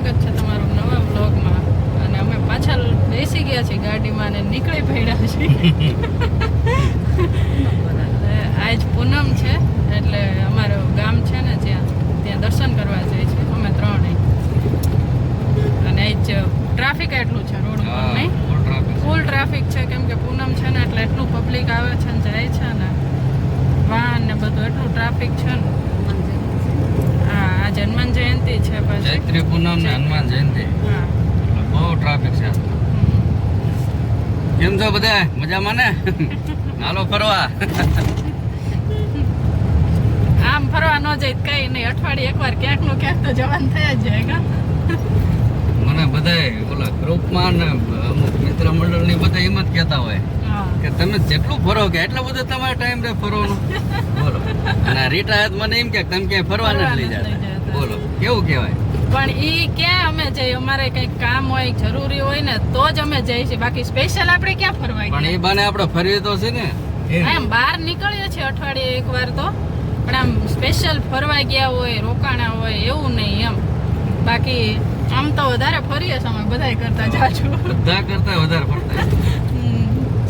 સ્વાગત છે તમારું નવા બ્લોગમાં અને અમે પાછા બેસી ગયા છીએ ગાડીમાં અને નીકળી પડ્યા છીએ. આજ પૂનમ છે એટલે અમારું ગામ છે ને ત્યાં ત્યાં દર્શન કરવા જઈએ છીએ અમે ત્રણેય. અને આજ ટ્રાફિક એટલું છે રોડ ઉપર નહીં. ફૂલ ટ્રાફિક છે. કેમ કે પૂનમ છે ને એટલે એટલું પબ્લિક આવે છે ને જાય છે ને. વાહન ને બધું એટલું ટ્રાફિક છે ને. જયંતિ છે પછી. ચૈત્રી પૂનમ ને હનુમાન જયંતિ. બહુ ટ્રાફિક છે. કેમ છો બધા? મજામાં ને? હાલો ફરવા. આમ ફરવા ન જાય કઈ નહીં. અઠવાડિયે એકવાર ક્યાંકનું ક્યાંક તો જવાન થયા જ જાય મને બધાય ઓલા ગ્રુપમાં ને અમુક મિત્ર મંડળની બધા એમ જ કહેતા હોય કે તમે જેટલું ફરો કે એટલો બધો તમારે ટાઈમ રે ફરવાનો. બોલો. અને રીટા મને એમ કે તમે ક્યાંય ફરવા નથી લઈ જતા. બોલો કેવું કહેવાય? પણ ઈ ક્યાં અમે જઈએ અમારે કંઈક કામ હોય જરૂરી હોય ને તો જ અમે જઈએ છીએ. બાકી સ્પેશિયલ આપણે ક્યાં ફરવા પણ એ બાને આપણે ફરીએ તો છે ને. એમ બહાર નીકળીએ છીએ અઠવાડિયે એકવાર તો. પણ આમ સ્પેશિયલ ફરવા ગયા હોય રોકાણા હોય એવું નહીં એમ. બાકી આમ તો વધારે ફરીએ છીએ અમે બધાય કરતા જાજુ. બધા કરતા વધારે ફરતા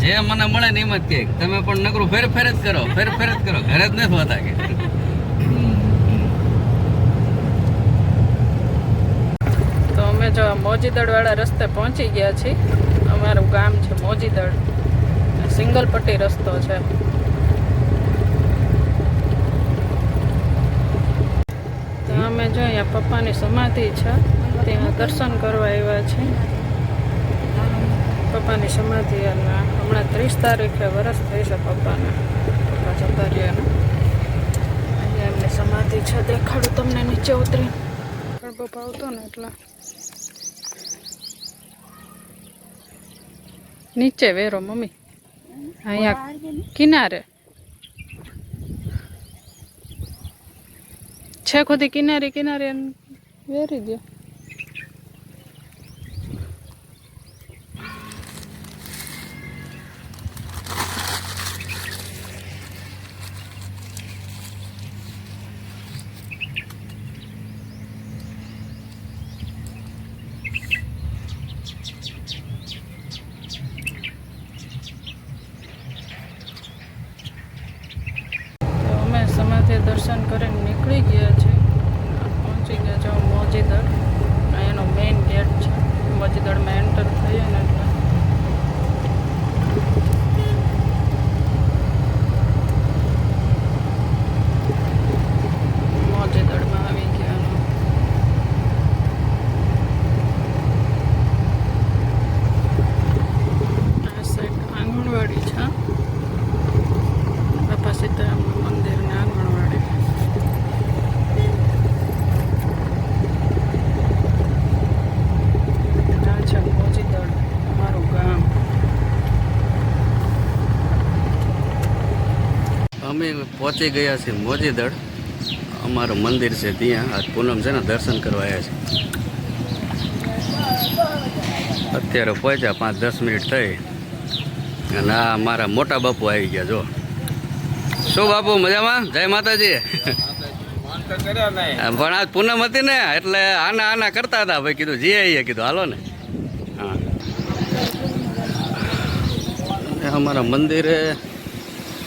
જે મને મળે ને એમ જ કે તમે પણ નકરું ફેર ફેર જ કરો ફેર ફેર જ કરો. ઘરે જ નથી હોતા કે તો અમે જો મોજીદળવાળા રસ્તે પહોંચી ગયા છીએ. અમારું ગામ છે મોજીદળ. સિંગલ પટ્ટી રસ્તો છે. તો અમે જો અહીંયા પપ્પાની સમાધિ છે. ત્યાં દર્શન કરવા આવ્યા છીએ પપ્પાની સમાધિ અને હમણાં ત્રીસ તારીખે વરસ થઈ છે પપ્પાને. પપ્પા જતા રહ્યા એમની સમાધિ છે. દેખાડું તમને નીચે ઉતરી. પપ્પા આવતો ને એટલા. નીચે વેરો મમ્મી. અહીંયા કિનારે. છે ખુદી કિનારે કિનારે વેરી દો તો અમે સમાધિ દર્શન કરીને નીકળી ગયા છે. પહોંચી ગયા છે મોજીદળ. એનો મેઇન ગેટ છે. મોજીદળમાં એન્ટર થઈએ ને એટલે. આંગણવાડી છે બાપા સીતારામનું મંદિર ને આંગણવાડી આ છે મોજીદળ અમારું ગામ અમે પહોંચી ગયા છીએ મોજીદળ અમારું મંદિર છે ત્યાં. આજ પૂનમ છે ને દર્શન કરવા આવ્યા છે. અત્યારે પહોંચ્યા પાંચ દસ મિનિટ થઈ. અને આ મારા મોટા બાપુ આવી ગયા જો. શું બાપુ મજામાં? જય માતાજી. પણ આજ પૂનમ હતી ને એટલે આના આના કરતા હતા. ભાઈ કીધું જી આવીએ કીધું હાલો ને. હા. અમારા મંદિરે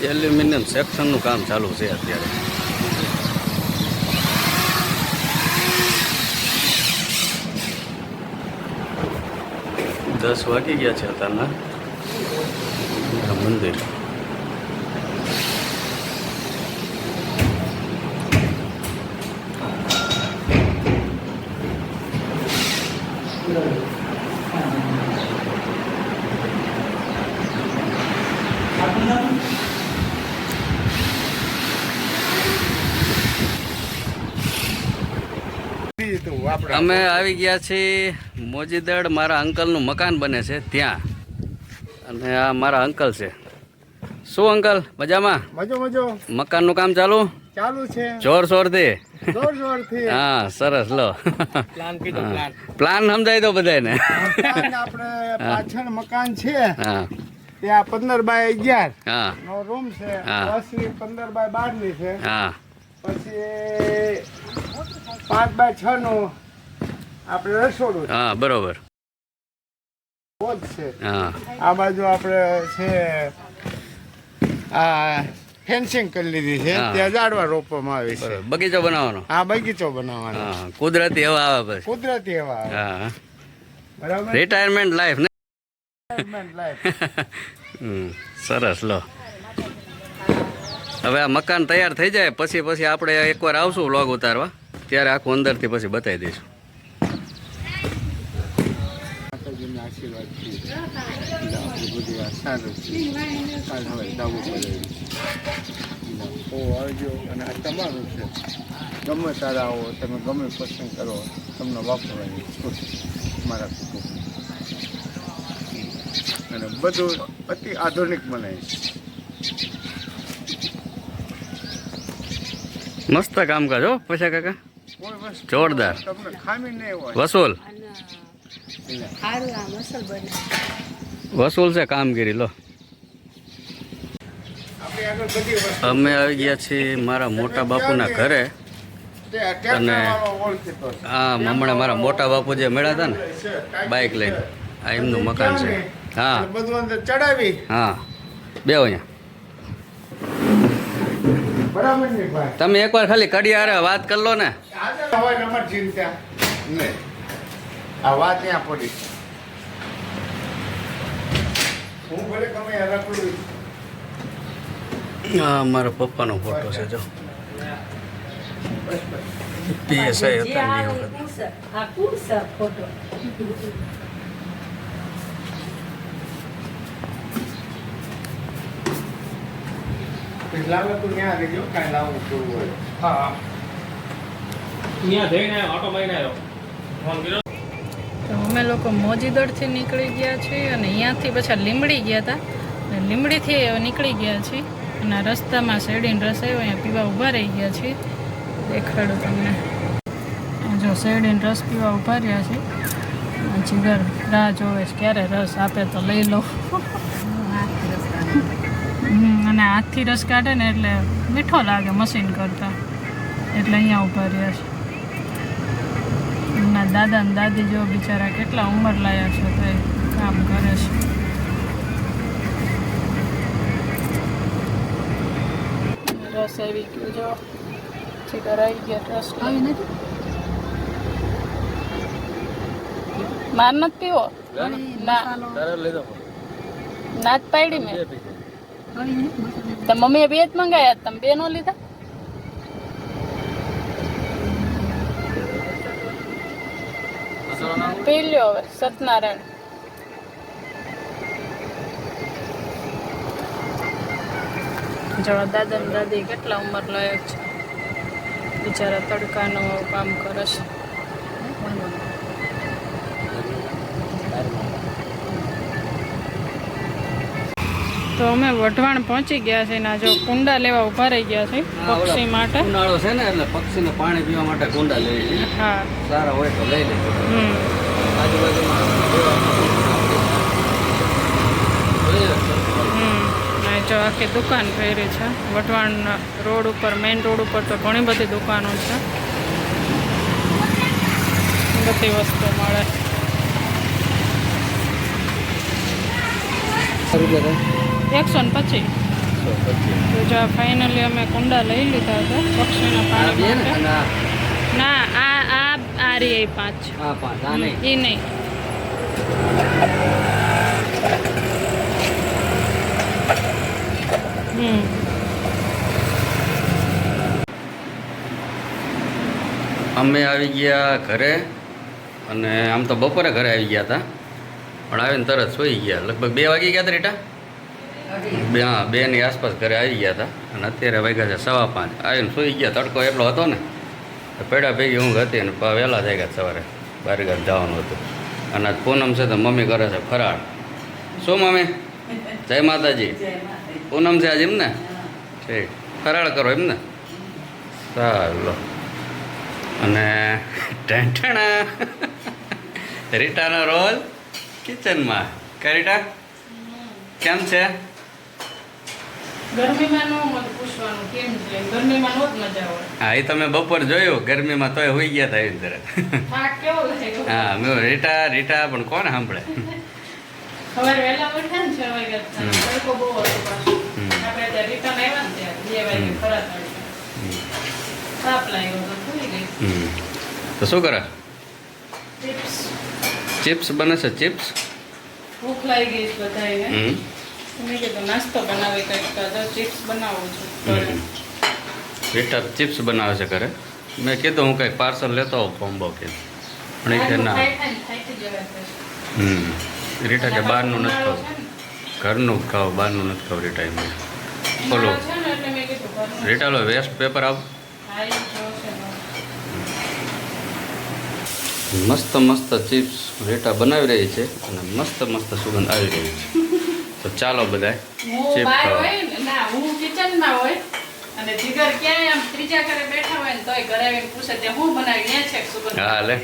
એલ્યુમિનિયમ સેક્શનનું કામ ચાલુ છે અત્યારે. દસ વાગી ગયા છે અત્યારના. મંદિર. અમે આવી ગયા છીએ મોજીદડ મારા અંકલનું મકાન બને છે ત્યાં. અને આ મારા અંકલ છે. શું અંકલ મજામાં? મજો મજો. મકાનનું કામ ચાલુ? ચાલુ છે. જોર જોર જોરથી હા સરસ લો. પ્લાન કીધો હા. પ્લાન સમજાય તો બધાને આપણે પાછળ મકાન છે. હા. ત્યાં પંદર બાય અગિયાર. હા. નો રૂમ છે. પંદર બાય બારની છે. હા. પછી પાંચ બાય છ નું આપણે રસોડું હા બરોબર. છે. હા. આ બાજુ આપણે છે આ ફેન્સિંગ કરી લીધી છે. ત્યાં ઝાડવા રોપવામાં આવે છે. બગીચો બનાવવાનો? આ બગીચો બનાવવાનો કુદરતી હવા આવે બસ કુદરતી હવા હા બરાબર? રિટાયરમેન્ટ લાઈફ ને. હમ, સરસ લો. હવે આ મકાન તૈયાર થઈ જાય. પછી પછી આપણે એકવાર આવશું લોગ ઉતારવા. ત્યારે આખું અંદરથી પછી બતાવી દઈશું. તમારું છે. ગમે તારા આવો તમે ગમે પસંદ કરો તમને વાપરવાની છૂટ મારા કુટુંબ અને બધું અતિ આધુનિક બનાય છે. મસ્ત કામ હો પૈસા કાકા. જોરદાર. વસૂલ. વસૂલ છે કામગીરી લો. અમે આવી ગયા છીએ મારા મોટા બાપુના ઘરે. અને. આ હમણાં મારા મોટા બાપુ જે મળ્યા હતા ને બાઇક લઈને. આ એમનું મકાન છે. હા. ચડાવી. હા. બે અહીંયા. બરાબર ને ભાઈ? તમે એકવાર ખાલી કડી હારે વાત કરી લો ને. આગળ હોય ને ચિંતા નહીં આ વાત ત્યાં પડી. હું ભલે મારા પપ્પાનો ફોટો છે જો. પીએસઆઈ હતા ફોટો. પછી લાવે તું ત્યાં રહેજો કાંઈ લાવવું કરવું હોય. હા અહીંયા જઈને ઓટો મારીને આવ્યો. ફોન કર્યો. તો અમે લોકો મોજીદળથી નીકળી ગયા છીએ અને અહીંયાથી પછી લીમડી ગયા હતા. અને લીમડીથી નીકળી ગયા છીએ. અને રસ્તામાં શેરડીનો રસ આવ્યો અહીંયા પીવા ઊભા રહી ગયા છીએ. દેખાડું તમને. જો શેરડીનો રસ પીવા ઊભા રહ્યા છે. આ જીગર રાહ જોવે ક્યારે રસ આપે તો લઈ લો. અને હાથથી રસ કાઢે ને એટલે મીઠો લાગે મશીન કરતાં. એટલે અહીંયા ઊભા રહ્યા છે. એમના દાદા ને દાદી જો બિચારા કેટલા ઉંમર લાયા છે તો એ કામ કરે છે. રસ આવી ગયો જો. ચીકર આવી ગયા રસ લઈને. માર નથી પીવો? ના ના. જ પાડી મેં. તો મમ્મીએ બે જ મંગાયા તમે બે નો લીધા? પી લ્યો હવે, સત્યનારાયણ. જણા દાદા ને દાદી કેટલા ઉંમર લાયક છે. બિચારા તડકાનું કામ કરે છે. તો અમે વઢવાણ પહોંચી ગયા છે ને આ જો કુંડા લેવા ઊભા રહી ગયા છે પક્ષી માટે. ઉનાળો છે ને એટલે પક્ષીને પાણી પીવા માટે કુંડા લઈ લઈએ. હા. સારા હોય તો લઈ લેજો. હમ. આજુબાજુમાં જો આખી દુકાન ફેરી છે. વઢવાણ રોડ ઉપર મેઇન રોડ ઉપર તો ઘણી બધી દુકાનો છે. બધી વસ્તુ મળે. એકસો ને પચીસ. તો જો ફાઇનલી અમે કુંડા લઈ લીધા હતા પક્ષીના પાણી માટે. ના? આ આ આ રે પાંચ. એ નહીં. હમ. અમે આવી ગયા ઘરે અને આમ તો બપોરે ઘરે આવી ગયા હતા. પણ આવીને તરત સૂઈ ગયા. લગભગ બે વાગી ગયા હતા રીટા? બે હા બેની આસપાસ ઘરે આવી ગયા હતા. અને અત્યારે વાગ્યા છે સવા પાંચ. આવીને સૂઈ ગયા. તડકો એટલો હતો ને પેડા ભેગી ઊંઘ હતી અને વહેલા થઈ ગયા સવારે. બારગામ જવાનું હતું. અને આજ પૂનમ છે તો મમ્મી કરે છે ફરાળ. શું મમ્મી? જય માતાજી. પૂનમ છે આજે એમને ઠીક. ફરાળ કરો એમને સારું લો અને ટેન્ટણા રીટાનો રોલ કિચનમાં. કે રીટા કેમ છે ગરમીમાં ન મને પૂછવાનું કેમ છે ગરમીમાં નો જ મજા આવે હા એ તમે બપોર જોયો ગરમીમાં તોય હોઈ ગયા હતા એવી તરત હા મેં રીટા રીટા પણ કોણ સાંભળે? તો શું કરે? ચિપ્સ. બને છે ચિપ્સ? ભૂખ લાગી ગઈ બધાને મેં કીધું નાસ્તો બનાવી કંઈક તો ચિપ્સ બનાવું છું રીટા ચિપ્સ બનાવે છે ઘરે? મેં કીધું હું કંઈક પાર્સલ લેતો આવું કોમ્બો કે. પણ એ કે ના. હમ. રીટા કે બહારનું નથી ખાવું. ઘરનું જ ખાવ બહારનું નથી ખાવ રીટા એમ. બોલો. ઉનાળો છે ને એટલે મેં કીધું ઘરનું જ. રીટા લો વેસ્ટ પેપર આપ. મસ્ત મસ્ત ચિપ્સ રીટા બનાવી રહી છે અને મસ્ત મસ્ત સુગંધ આવી રહી છે. તો ચાલો બહાર હોય ના હું કિચનમાં હોય અને જીગર ક્યાંય આમ ત્રીજા ઘરે બેઠા હોય ને તોય ઘરે આવીને પૂછે તે હું બનાવી ત્યાં છે સુગંધ હા લે.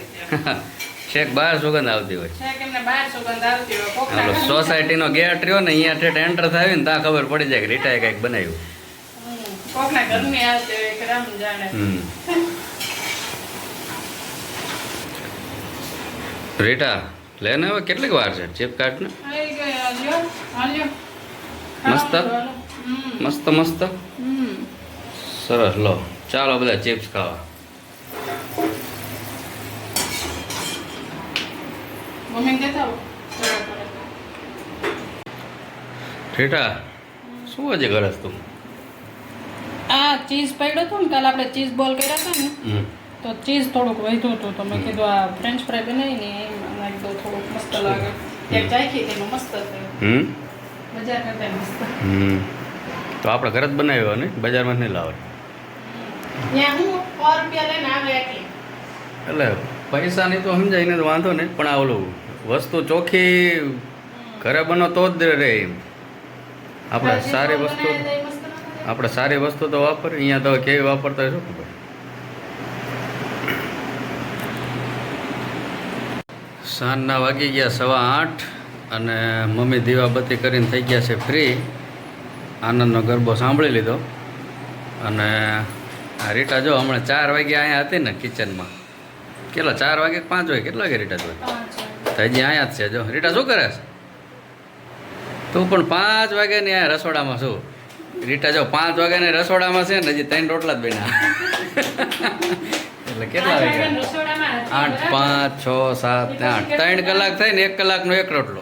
છેક બહાર સુગંધ આવતી હોય. છેક એમને બહાર સુગંધ આવતી હોય. કોકના સોસાયટીનો ગેટ રહ્યો ને અહીંયા ઠેઠ એન્ટર થાય ને ત્યાં ખબર પડી જાય કે રીટાએ કંઈક બનાવ્યું. કોકના ઘરની આવતી હોય કે રામ જાણે. રીટા લે ને હવે કેટલીક વાર છે? ચીપ કાર્ડ ને મસ્ત? મસ્ત મસ્ત સરસ લો. ચાલો બધા ચિપ્સ ખાવા. રીટા શું આજે કરસ તું? આ ચીઝ પડ્યો હતો ને કાલે આપણે ચીઝ બોલ કર્યા હતા ને તો ચીઝ થોડુંક વધ્યું હતું તો મેં કીધું આ ફ્રેન્ચ ફ્રાય બનાવીને એમ થોડુંક મસ્ત લાગે. હમ? હમ. તો આપણે ઘરે જ બનાવ્યો ને? બજારમાં નહીં લાવે. એટલી પૈસાની તો સમજાય ને વાંધો નહીં પણ આ ઓલું વસ્તુ ચોખ્ખી ઘરે બનો તો જ રહે એમ. આપણે સારી વસ્તુ? આપણે સારી વસ્તુ તો વાપર અહીંયા તો કેવી વાપરતા હોય શું ખબર? સાંજના વાગી ગયા સવા આઠ અને મમ્મી દીવાબત્તી કરીને થઈ ગયા છે ફ્રી આનંદનો ગરબો સાંભળી લીધો. અને રીટા જો હમણાં ચાર વાગ્યા અહીંયા હતી ને કિચનમાં. કેટલા ચાર વાગે પાંચ વાગે? કેટલા વાગે રીટા જોઈ તો હજી અહીંયા જ છે જો. રીટા શું કરે છે? તું પણ પાંચ વાગે ને અહીંયા રસોડામાં શું? રીટા જો પાંચ વાગે ને રસોડામાં છે ને હજી ત્રણ રોટલા જ બન્યા. એટલે કેટલા વાગ્યા આઠ પાંચ છ સાત ને આઠ. ત્રણ કલાક થાય ને એક કલાકનો એક રોટલો.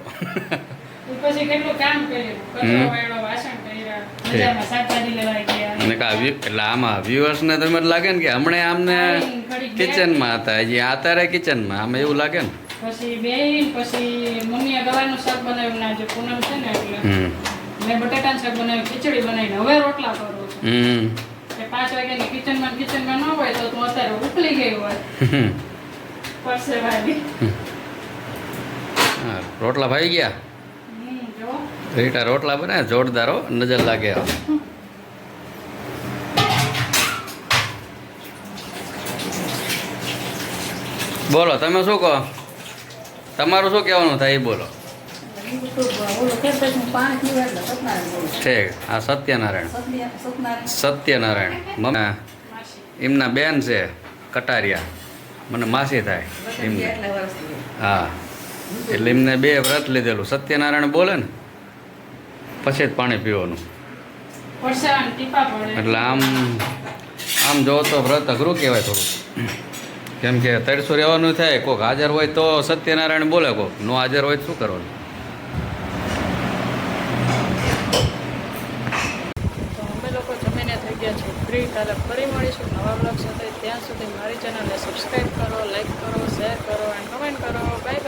એટલે આમાં વ્યુઅર્સને તમે લાગે ને કે હમણાં આમને કિચનમાં હતા. હજી આતારે કિચનમાં આમાં એવું લાગે ને? પછી બેહીને પછી મમ્મીએ ગવારનું શાક બનાવ્યું ના જે પૂનમ છે ને એટલે હમ. મેં બટાટાનું શાક બનાવ્યું ખીચડી બનાવીને. હવે રોટલા કરું હમ. કે પાંચ વાગ્યાની કિચનમાં કિચનમાં ન હોય તો તું અત્યારે ઉકલી ગઈ હોય. પરસેવાની રોટલા ભાઈ ગયા? રીટા રોટલા બને જોરદાર નજર લાગે બોલો તમે શું કહો? તમારું શું કહેવાનું થાય એ બોલો. ઠીક. આ સત્યનારાયણ. સત્યનારાયણ. મમ્મી એમના બેન છે, કટારિયા. મને માસી થાય એમને. હા. એટલે એમને બે વ્રત લીધેલું. સત્યનારાયણ બોલે ને, પછી જ પાણી પીવાનું. એટલે આમ આમ જો તો વ્રત અઘરું કહેવાય થોડું કેમ કે તરસો રહેવાનું થાય કોઈક હાજર હોય તો સત્યનારાયણ બોલે કોક. નો હાજર હોય તો શું કરવાનું તો અમે લોકો જમીને થઈ ગયા છે ફ્રી કાલે ફરી મળીશું નવા બ્લોગ સાથે. ત્યાં સુધી મારી ચેનલને સબસ્ક્રાઈબ કરો લાઈક કરો શેર કરો એન્ડ કમેન્ટ કરો. બાય